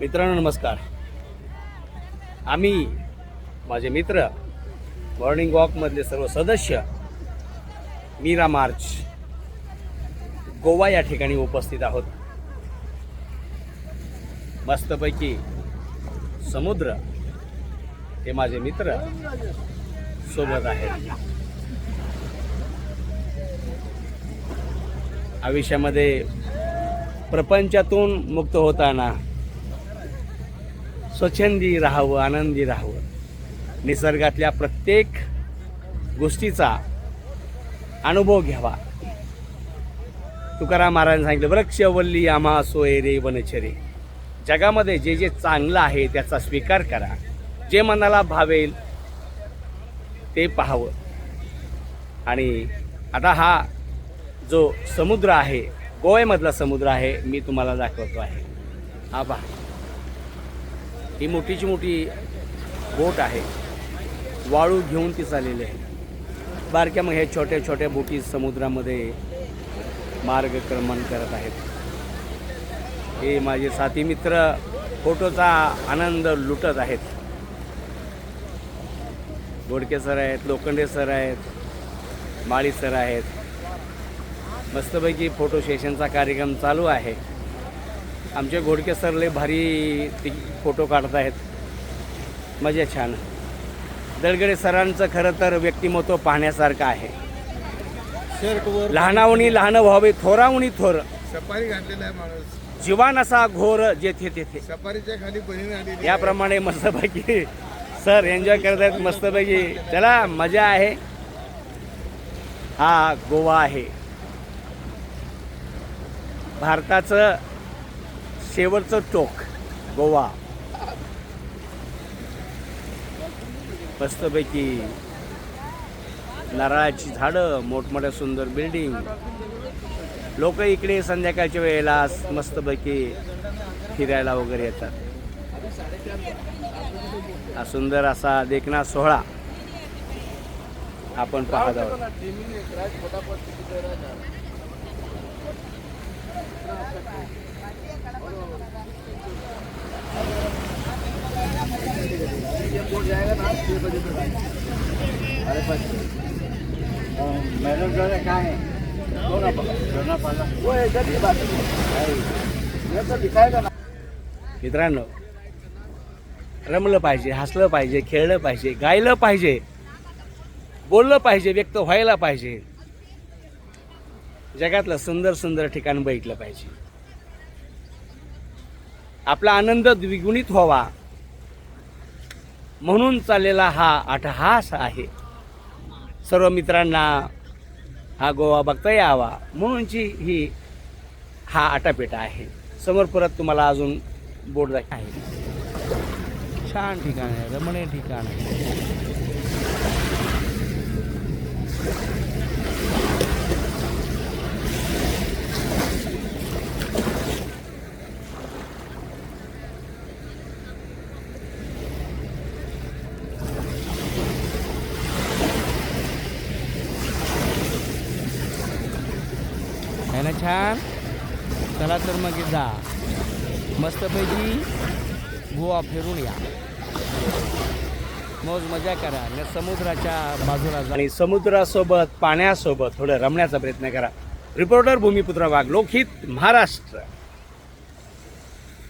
मित्रांनो नमस्कार. आम्ही माझे मित्र मॉर्निंग वॉकमधले सर्व सदस्य मीरा मार्च गोवा या ठिकाणी उपस्थित आहोत. मस्तपैकी समुद्र हे माझे मित्र सोबत आहेत. आयुष्यामध्ये प्रपंचातून मुक्त होताना स्वच्छंदी राहावं आनंदी राहावं. निसर्गातल्या प्रत्येक गोष्टीचा अनुभव घ्यावा. तुकाराम महाराजांनी सांगितलं वृक्षवल्ली आम्हा सोय रे वनचरे जगामध्ये जे जे चांगलं आहे त्याचा स्वीकार करा. जे मनाला भावेल ते पाहावं. आणि आता हा जो समुद्र आहे गोव्यामधला समुद्र आहे मी तुम्हाला दाखवतो आहे. हा पहा. ही मोठीची मोठी बोट आहे. वाळू घेऊन ती चाललेली आहे. बारक्या मग हे छोट्या छोट्या बोटी समुद्रामध्ये मार्गक्रमण करत आहेत. हे माझे साथी मित्र फोटोचा आनंद लुटत आहेत. गोडके सर आहेत लोखंडे सर आहेत माळी सर आहेत. मस्तपैकी फोटो सेशनचा कार्यक्रम चालू आहे. आमचे घोडके सर लय भारी ती फोटो काढत आहेत. मजा छान. दळगडे सरांचं खरं तर व्यक्तिमत्व पाहण्यासारखं आहे. लहानावणी लहान व्हावे थोरावणी थोर. सफारी घातलेला आहे माणूस. जीवान असा घोर जेथे तेथे. सफारीच्या खाली बहीण. याप्रमाणे मस्तपैकी सर एन्जॉय करत आहेत मस्तपैकी. चला मजा आहे. हा गोवा आहे. भारताचं शेवटचं टोक गोवा. मस्तपैकी नारळाची झाडं मोठमोठ्या सुंदर बिल्डिंग लोक इकडे संध्याकाळच्या वेळेला मस्तपैकी फिरायला वगैरे येतात. हा सुंदर असा देखणा सोहळा आपण पाहत आहोत. मित्रांनो रमलं पाहिजे हसलं पाहिजे खेळलं पाहिजे गायलं पाहिजे बोललं पाहिजे व्यक्त व्हायला पाहिजे. जगातलं सुंदर सुंदर ठिकाण बघितलं पाहिजे. आपला आनंद द्विगुणित व्हावा. म्हणून चाललेला हा अटहास आहे. सर्व मित्रांना हा गोवा बघता यावा. म्हणूनची ही हा आटापेटा आहे. समोर परत तुम्हाला अजून बोर्ड आहे. छान ठिकाण आहे रमणीय ठिकाण आहे. ना छान. चला तर मग जा मस्तपैकी गोवा फिरून या. मौज मजा करा. आणि समुद्राच्या बाजूला आणि समुद्रासोबत पाण्यासोबत थोडं रमण्याचा प्रयत्न करा. रिपोर्टर भूमिपुत्र वाघ लोकहित महाराष्ट्र.